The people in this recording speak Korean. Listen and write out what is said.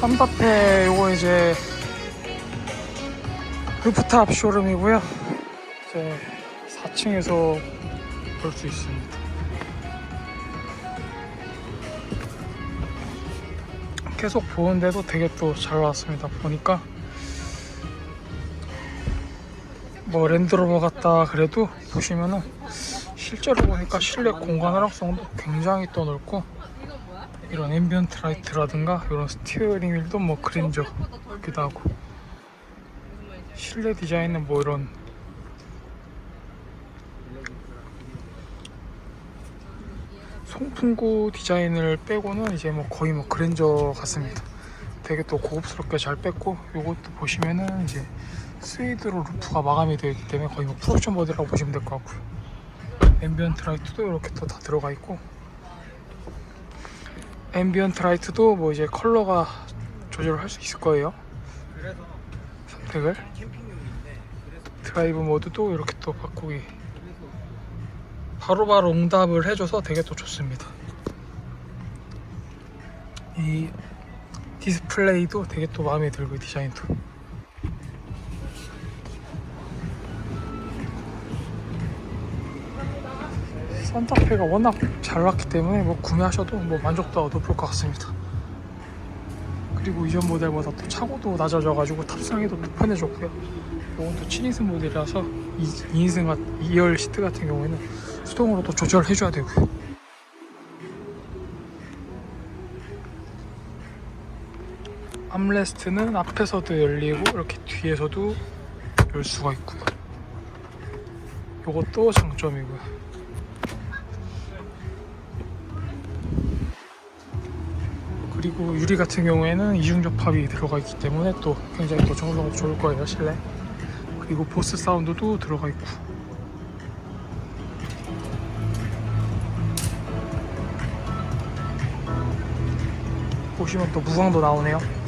산타페 요거 이제 루프탑 쇼룸이고요. 이제 4층에서 볼 수 있습니다. 계속 보는데도 되게 또 잘 나왔습니다. 보니까 뭐 랜드로버 같다 그래도 보시면은 실제로 보니까 실내 공간 활용성도 굉장히 또 넓고 이런 앰비언트 라이트라든가 이런 스티어링 휠도 뭐 그랜저 같기도 하고 실내 디자인은 뭐 이런 송풍구 디자인을 빼고는 이제 뭐 거의 뭐 그랜저 같습니다. 되게 또 고급스럽게 잘 뺐고 요것도 보시면은 이제 스웨이드로 루프가 마감이 되어 있기 때문에 거의 뭐 프로션 보드라고 보시면 될 것 같고요. 앰비언트 라이트도 이렇게 또 다 들어가 있고 앰비언트 라이트도 뭐 이제 컬러가 조절을 할 수 있을 거예요. 선택을 드라이브 모드도 이렇게 또 바꾸기 바로바로 응답을 해줘서 되게 또 좋습니다. 이 디스플레이도 되게 또 마음에 들고 이 디자인도 산타페가 워낙 잘 나왔기 때문에 뭐 구매하셔도 뭐 만족도가 높을 것 같습니다. 그리고 이전 모델보다 또 차고도 낮아져가지고 탑승하기도 또 편해졌고요. 이건 또 7인승 모델이라서 2 인승, 2열 시트 같은 경우에는 수동으로 또 조절해줘야 되고요. 암레스트는 앞에서도 열리고 이렇게 뒤에서도 열 수가 있고요. 이것도 장점이고요. 그리고 유리 같은 경우에는 이중 접합이 들어가 있기 때문에 또 굉장히 또 정성도 좋을 거예요 실내. 그리고 보스 사운드도 들어가 있고. 보시면 또 무광도 나오네요.